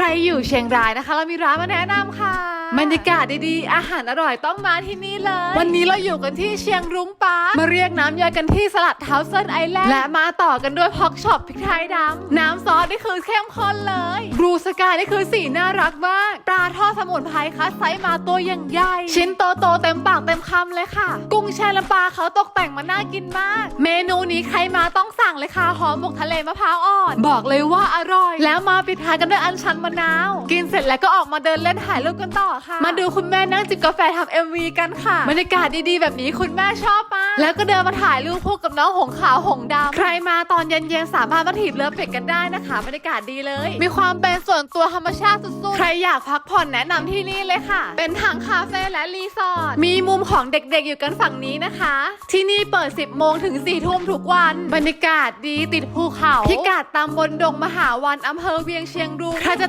ใครอยู่เชียงรายนะคะ เรามีร้านมาแนะนำค่ะบรรยากาศดีๆ อาหารอร่อยต้องมาที่นี่เลย วันนี้เราอยู่กันที่เชียงรุ้งปาร์คมาเรียกน้ำย่อยกันที่สลัดเท้าเซินไอแลนด์ และมาต่อกันด้วยพ็อกช็อปพริกไทยดำ น้ำซอสนี่คือเข้มข้นเลย บลูสกายนี่คือสีน่ารักมาก ปลาทอดสมุนไพรคัสไซส์มาตัวอย่างใหญ่ ชิ้นโตๆเต็มปากเต็มคำเลยค่ะ กุ้งแช่น้ำปลาเขาตกแต่งมาน่ากินมาก เมนูนี้ใครมาต้องสั่ง เลยค่ะหอมหมกทะเลมะพร้าวอ่อน บอกเลยว่าอร่อย แล้วมาปิดท้ายกันด้วยอันชันมะนาว กินเสร็จแล้วก็ออกมาเดินเล่นถ่ายรูปกันต่อค่ะ มาดูคุณแม่นั่งจิบกาแฟทำเอ็มวีกันค่ะบรรยากาศดีๆแบบนี้คุณแม่ชอบมาก แล้วก็เดินมาถ่ายรูปคู่กับน้องหงขาวหงดำใครมาตอนเย็นๆสามารถมาถีบเรือเป็ดกันได้นะคะบรรยากาศดีเลย มีความเป็นส่วนตัวธรรมชาติสุดๆ ใครอยากพักผ่อนแนะนำที่นี่เลยค่ะ เป็นทั้งคาเฟ่และรีสอร์ท มีมุมของเด็กๆอยู่กันฝั่งนี้นะคะ ที่นี่เปิด 10 โมงถึง 4 ทุ่มทุกวัน บรรยากาศดีติดภูเขา พิกัดตำบลดงมหาวันอำเภอเวียงเชียงรุ้งใครจะ